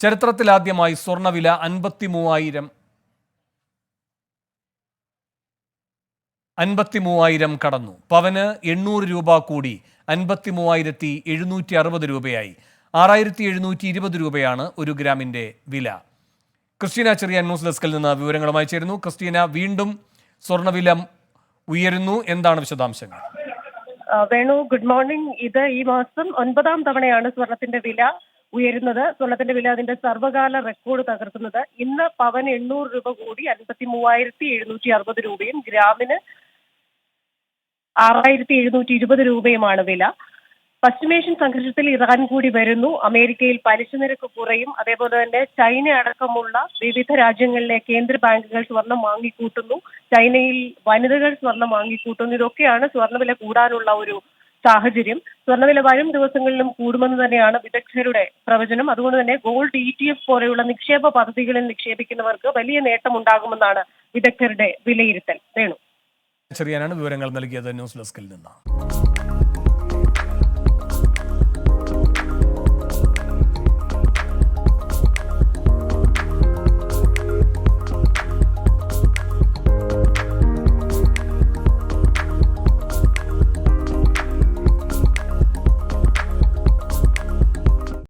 ചരിത്രത്തിലാദ്യമായി സ്വർണവില അൻപത്തി മൂവായിരം അൻപത്തി മൂവായിരം കടന്നു. പവന് എണ്ണൂറ് രൂപ കൂടി അൻപത്തി മൂവായിരത്തി എഴുന്നൂറ്റി അറുപത് രൂപയായി. ആറായിരത്തി എഴുന്നൂറ്റി ഇരുപത് രൂപയാണ് ഒരു ഗ്രാമിന്റെ വില. ക്രിസ്റ്റീന ചെറിയ ന്യൂസ് ഡെസ്കിൽ നിന്ന് വിവരങ്ങളുമായി ചേരുന്നു. ക്രിസ്റ്റീന വീണ്ടും സ്വർണവില ഉയരുന്നു. എന്താണ് വിശദാംശങ്ങൾ? Venu good morning. ഇത് ഈ മാസം ഒൻപതാം തവണയാണ് സ്വർണത്തിന്റെ വില ഉയരുന്നത്. സ്വർണത്തിന്റെ വില അതിന്റെ സർവകാല റെക്കോർഡ് തകർക്കുന്നത്. ഇന്ന് പവൻ എണ്ണൂറ് രൂപ കൂടി അൻപത്തി മൂവായിരത്തി എഴുന്നൂറ്റി അറുപത് രൂപയും ഗ്രാമിന് ആറായിരത്തി എഴുന്നൂറ്റി ഇരുപത് രൂപയുമാണ് വില. പശ്ചിമേഷ്യൻ സംഘർഷത്തിൽ ഇറാൻ കൂടി വരുന്നു. അമേരിക്കയിൽ പലിശ നിരക്ക് കുറയും. അതേപോലെ തന്നെ ചൈന അടക്കമുള്ള വിവിധ രാജ്യങ്ങളിലെ കേന്ദ്ര ബാങ്കുകൾ സ്വർണം വാങ്ങിക്കൂട്ടുന്നു. ചൈനയിൽ വനിതകൾ സ്വർണം വാങ്ങിക്കൂട്ടുന്നു. ഇതൊക്കെയാണ് സ്വർണവില കൂടാനുള്ള ഒരു സാഹചര്യം. സ്വർണവില വരും ദിവസങ്ങളിലും കൂടുമെന്ന് തന്നെയാണ് വിദഗ്ധരുടെ പ്രവചനം. അതുകൊണ്ട് തന്നെ ഗോൾഡ് ഇ ടി എഫ് പോലെയുള്ള നിക്ഷേപ പദ്ധതികളിൽ നിക്ഷേപിക്കുന്നവർക്ക് വലിയ നേട്ടം ഉണ്ടാകുമെന്നാണ് വിദഗ്ധരുടെ വിലയിരുത്തൽ. വേണു. ചെറിയാനാണ് വിവരങ്ങൾ നൽകിയത് ന്യൂസ് ഡെസ്കിൽ നിന്ന്.